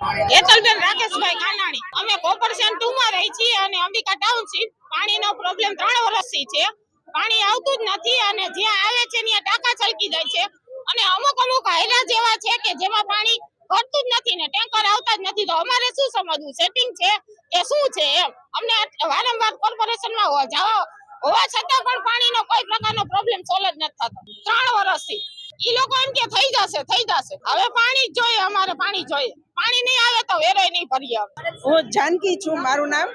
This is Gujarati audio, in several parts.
હેતલબેન રાકેશભાઈ કાનાણી અમે કોપરસેન ટુ માં રહી છીએ અને અંબિકા ટાઉનશીપ. પાણીનો પ્રોબ્લેમ ત્રણ વર્ષથી છે. પાણી આવતું જ નથી અને જ્યાં આવે છે ત્યાં ટાંકા છલકી જાય છે. અને અમુક અમુક હાયલા જેવા છે કે જેમાં પાણી ભરતું જ નથી ને ટેન્કર આવતા જ નથી. તો અમારે શું સમજવું? સેટિંગ છે કે શું છે એમ? અમને વારંવાર કોર્પોરેશનમાં જવા હોવા છતાં પણ પાણીનો કોઈ પ્રકારનો પ્રોબ્લેમ સોલ્વ જ નથી થતો. ત્રણ વર્ષથી. ઈ લોકો એમ કે, થઈ જશે થઈ જશે. હવે પાણી જ જોઈએ, અમારે પાણી જોઈએ. પાણી નહીં આવે તો વેરાય નહીં ભરી આવે. હું જાનકી છું, મારું નામ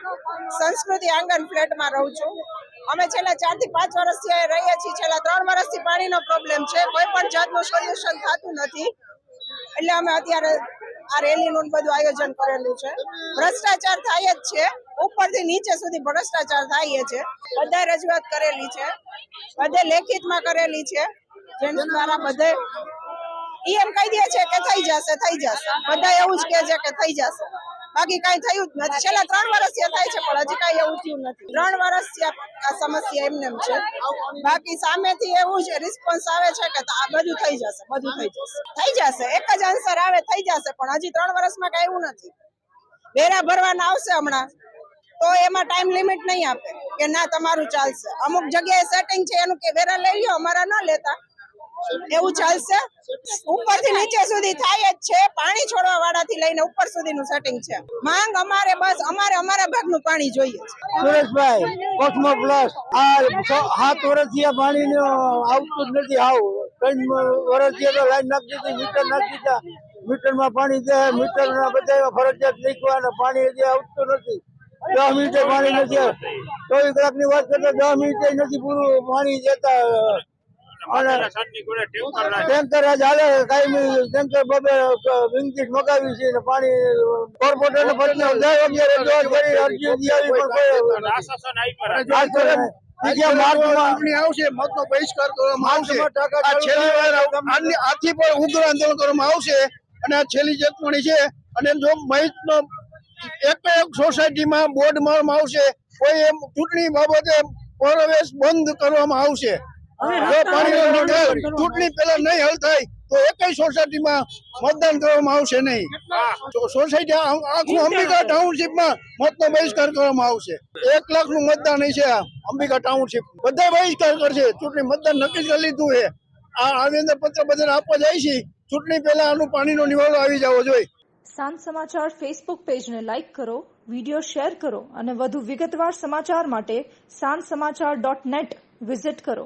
સંસ્કૃતિ આંગણ ફ્લેટમાં રહું છું. અમે છેલ્લા ચારથી પાંચ વર્ષથી રહીએ છીએ. છેલ્લા ત્રણ વર્ષથી પાણીનો પ્રોબ્લેમ છે. કોઈ પણ જાતનું સોલ્યુશન થતું નથી. એટલે અમે અત્યારે આ રેલીનું બધું આયોજન કરેલું છે. ભ્રષ્ટાચાર થાય જ છે. ઉપરથી નીચે સુધી ભ્રષ્ટાચાર થાય છે. બધા રજૂઆત કરેલી છે. બધે લેખિતમાં કરેલી છે. જેના દ્વારા બધે ઈ એમ કહી દે છે કે થઈ જશે થઈ જશે. બધા એવું જ કહે છે કે થઈ જશે. બાકી કઈ થયું જ નથી. છેલ્લા ત્રણ વર્ષ થયા થાય છે, પણ હજી કઈ એવું થયું નથી. ત્રણ વર્ષ થયા સમસ્યા એમને એમ છે. બાકી સામેથી એવું જ રિસ્પોન્સ આવે છે કે આ બધું થઈ જશે, બધું થઈ જશે. થઈ જશે. એક જ આન્સર આવે, થઈ જશે, પણ હજી ત્રણ વર્ષમાં કઈ એવું નથી. વેરા ભરવાના આવશે હમણાં. તો એમાં ટાઈમ લિમિટ નહીં આપે કે ના, તમારું ચાલશે. અમુક જગ્યાએ સેટિંગ છે એનું કે વેરા લઈ લ્યો, અમારા ન લેતા. એવું ચાલશે? ઉપરથી નીચે સુધી થાય જ છે. પાણી છોડવા વાળા થી લઈને ઉપર સુધીનું સેટિંગ છે. માંગ અમારે બસ, અમારે અમારા ભાગનું પાણી જોઈએ સુરેશભાઈ કોસ્મો પ્લસ સાત વર્ષથી આ પાણી આવતું જ નથી આવું. ત્રણ વર્ષથી તો લાઈન નાખી દીધી, મીટર નાખી દીધા. મીટરમાં પાણી મીટર ના બધા ફરજિયાત નીકળવા પાણી હજી આવતું નથી. દસ મિનિટે પાણી નથી ચોવીસ કલાકની વાત કરતા દસ મિનિટે નથી પૂરું પાણી અને ટેન્કર આજ કાયમી ટેન્કર બબે વિંકીટ મગાવી છે પાણી કોર્પોરેટર ફરીને દર અગિયાર રજૂઆત કરી અરજી દી પણ કોઈ આથી ઉગ્ર આંદોલન કરવામાં આવશે અને આ છેલ્લી ચેતવણી છે. અને જો મહિતનો એક એક સોસાયટીમાં બોર્ડ મારવામાં આવશે કોઈ એમ ચૂંટણી બાબતે પ્રવેશ બંધ કરવામાં આવશે. જો પાણીનો નિકાલ ચૂંટણી પહેલા નહીં હલ થાય તો એકય સોસાયટીમાં મતદાન કરવામાં આવશે નહીં. તો સોસાયટી આખું અંબિકા ટાઉનશીપમાં મતનો બહિષ્કાર કરવામાં આવશે. એક લાખનું મતદાન છે અંબિકા ટાઉનશીપ. બધા બહિષ્કાર કરશે. ચૂંટણી મતદાન નક્કી કરી લીધું છે. આ આવેદન પત્ર બધાને આપવા જાય છે. ચૂંટણી પહેલા આનું પાણીનો નિવાળો આવી જવો જોઈએ. સાંજ સમાચાર ફેસબુક પેજને લાઇક કરો વીડિયો શેર કરો અને વધુ વિગતવાર સમાચાર માટે સાંજ સમાચાર ડોટ નેટ વિઝિટ કરો.